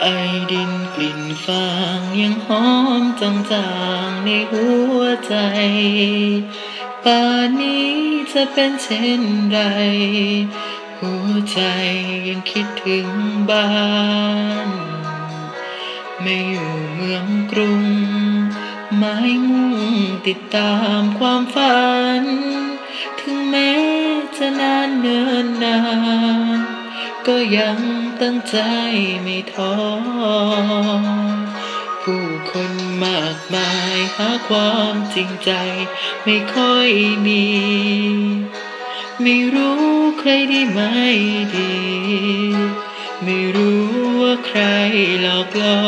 ไอดินกลิ่นฟางยังหอมจางๆในหัวใจป่านนี้จะเป็นเช่นไร หัวใจยังคิดถึงบ้าน ไม่อยู่เมืองกรุง ไม่มุ่งติดตามความฝัน ถึงแม้จะนานเนินนาน ก็ยัง ตั้งใจไม่ท้อ ผู้คนมากมายหาความจริงใจไม่ค่อยมี ไม่รู้ใครดีไม่ดี ไม่รู้ว่าใครหลอกล่อ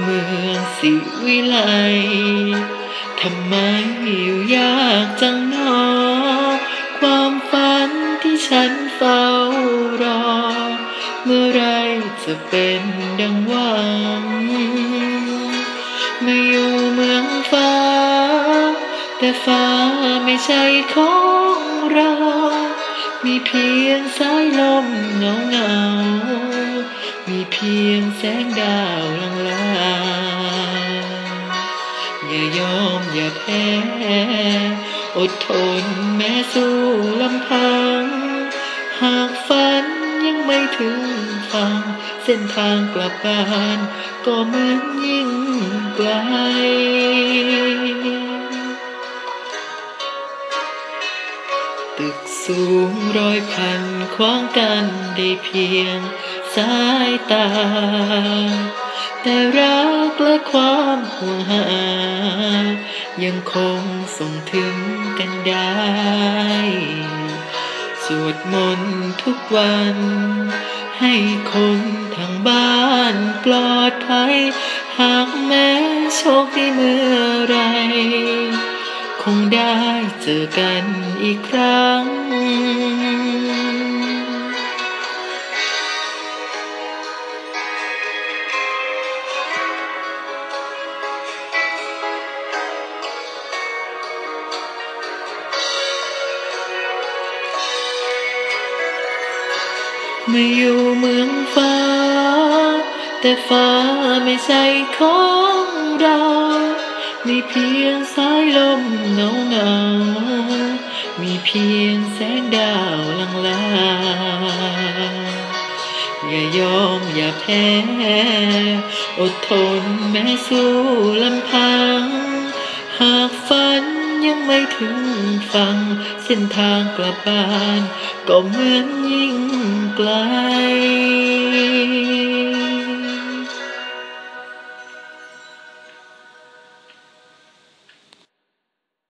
เมืองสิวิไลทำไมอยู่ยากจังหนอ ความฝันที่ฉัน เฝ้ารอ เมื่อไรจะเป็นดังหวัง ไม่อยู่เมืองฟ้า แต่ฟ้าไม่ใช่ของเรา มีเพียงสายลมเงาเงา มีเพียงแสงดาวลางลางอย่ายอมอย่าแพ้ อดทนแม้สู้ลำพัง ถึงฝั่งเส้นทางกลับบ้านก็เหมือนยิ่งไกล ตึกสูงร้อยพันขวางกันได้เพียงสายตา แต่รักและความห่วงหา ยังคงส่งถึงกันได้ สวดมนต์ทุกวัน ให้คนทางบ้านปลอดภัย หากแม้โชคดีเมื่อไร คงได้เจอกันอีกครั้ง ไม่อยู่เมืองฟ้า แต่ฟ้าไม่ใช่ของเรามีเพียงสายลมเงาเงามีเพียงแสงดาวลางลา อย่ายอมอย่าแพ้ อดทนแม้สู้ลำพัง ไม่ถึงฝั่งเส้นทางกลับบ้าน ก็เหมือนยิ่งไกล